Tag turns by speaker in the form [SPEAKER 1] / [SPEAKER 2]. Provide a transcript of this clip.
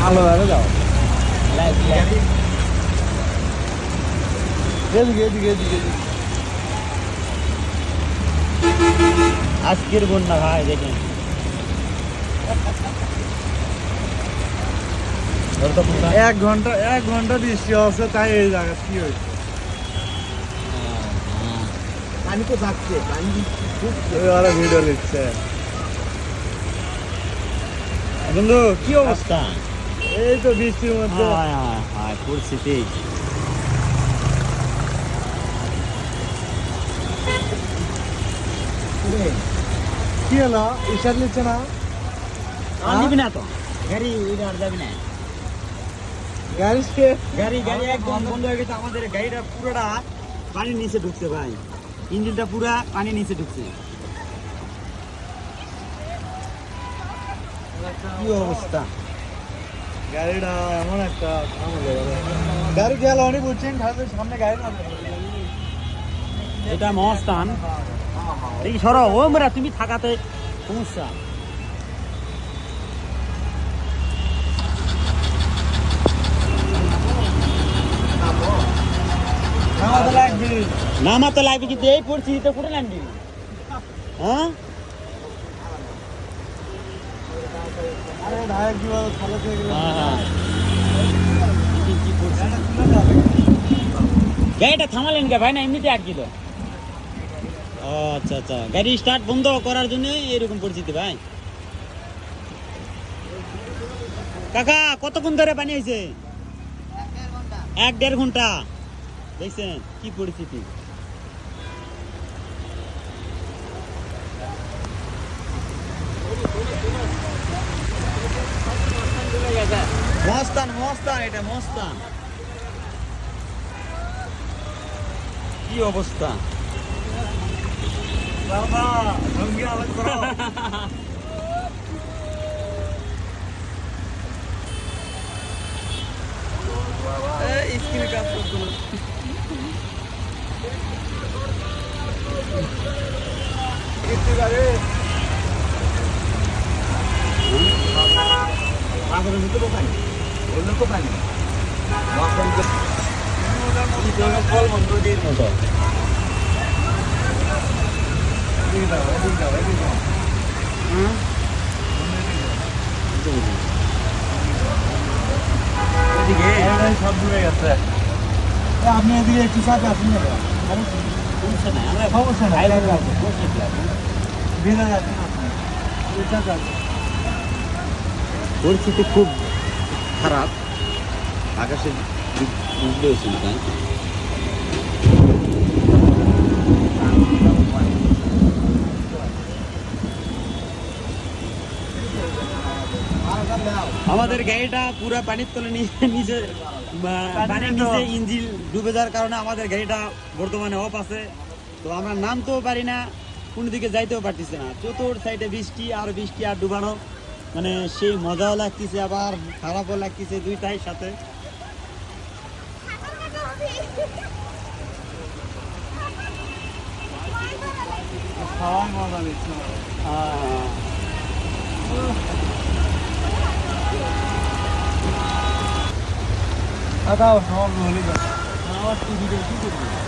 [SPEAKER 1] ভালোভাবে যাও এদিকে এদিকে এদিকে।
[SPEAKER 2] আজকের বন্যা ভাই দেখেন।
[SPEAKER 1] এক ঘণ্টা এক ঘণ্টা বৃষ্টি হচ্ছে তাই এই জায়গা কি হয়েছে?
[SPEAKER 2] পানি তো যাচ্ছে পানি
[SPEAKER 1] ওরা ভিডিও লিখছে। বন্ধু
[SPEAKER 2] কি অবস্থা?
[SPEAKER 1] এই তো বৃষ্টির মধ্যে।
[SPEAKER 2] হায় হায় হায় পরিস্থিতি।
[SPEAKER 1] কি হলো? ইশার নিচ্ছে না?
[SPEAKER 2] আর না তো? গাড়ি আর যাবি না।
[SPEAKER 1] গাড়ি
[SPEAKER 2] গাড়ি গাড়ি একদম বন্ধ হয়ে গেছে। আমাদের গাড়িটা পুরোটা পানির নিচে ঢুকছে ভাই। ইঞ্জিনটা পুরা পানির নিচে ঢুকছে। কি অবস্থা?
[SPEAKER 1] গাড়িটা এমন একটা। গাড়ি গেল অনেক বুঝছেন সামনে গাড়ি না
[SPEAKER 2] এটা মহাস্থান। দেখি সরো ও মেরা তুমি থাকাতে সমস্যা।
[SPEAKER 1] আমাদের লাগবে।
[SPEAKER 2] নামা তো লাগবে কিন্তু এই পরিস্থিতিতে করে নামবি? হ্যাঁ? হ্যাঁ, হ্যাঁ। গাড়িটা থামালেন কে ভাই না এমনিতে আটকিল ও আচ্ছা আচ্ছা। গাড়ি স্টার্ট বন্ধ করার জন্য এরকম পরিস্থিতি ভাই। কাকা কতক্ষণ ধরে পানি হয়েছে এক দেড় ঘণ্টা। দেখছেন কি পরিস্থিতি। মস্তান মস্তান এটা মস্তান কি অবস্থা স্ক্রিনে কাজ করতো না ভিতরে পানি অন্য পানি
[SPEAKER 1] ফল বন্ধ দিয়ে
[SPEAKER 2] মতো হ্যাঁ
[SPEAKER 1] সব ডুবে গেছে আপনি এদিকে একটু সাথে আসুন না
[SPEAKER 2] সমস্যা নাই আমরা
[SPEAKER 1] সমস্যা নাই।
[SPEAKER 2] পরিস্থিতি খুব খারাপ। আকাশে উঠলেও চিন্তা আমাদের গাড়িটা পুরো পানির তলে নিচে পানির নিচে ইঞ্জিন ডুবে যাওয়ার কারণে আমাদের গাড়িটা বর্তমানে অফ আছে। তো আমরা নামতেও পারি না কোনো দিকে যাইতেও পারতেছি না। চতুর সাইডে বৃষ্টি আর বৃষ্টি আর ডুবানো। মানে সেই মজাও লাগতেছে আবার খারাপও লাগতেছে দুইটাই সাথে
[SPEAKER 1] খাওয়াই মজা দিচ্ছে দাদা সব হলে
[SPEAKER 2] আমার কি করব